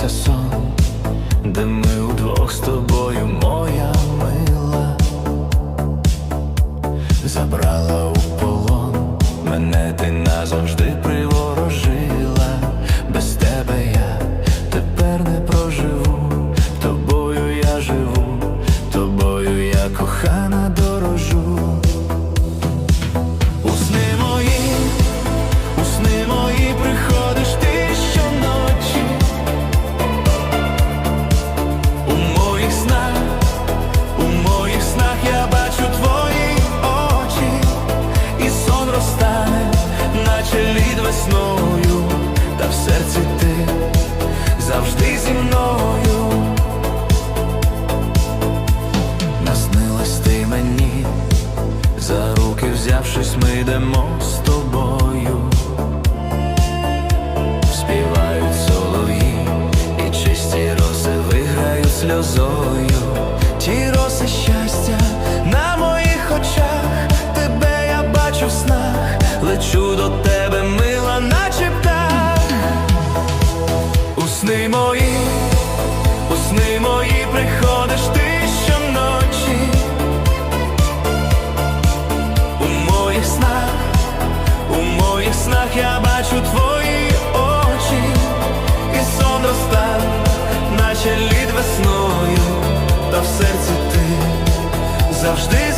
приснився сон, де ми удвох з тобою, моя мила, забрала у полон, мене ти назавжди весною, та в серці ти завжди зі мною. Наснилась ти мені, за руки взявшись, ми йдемо з тобою. Співають солов'ї, і чисті роси виграють сльозою. Сни мої, у сни мої приходиш ти щоночі. У моїх снах, у моїх снах я бачу твої очі, і сон розтане, наче лід весною, та в серці ти завжди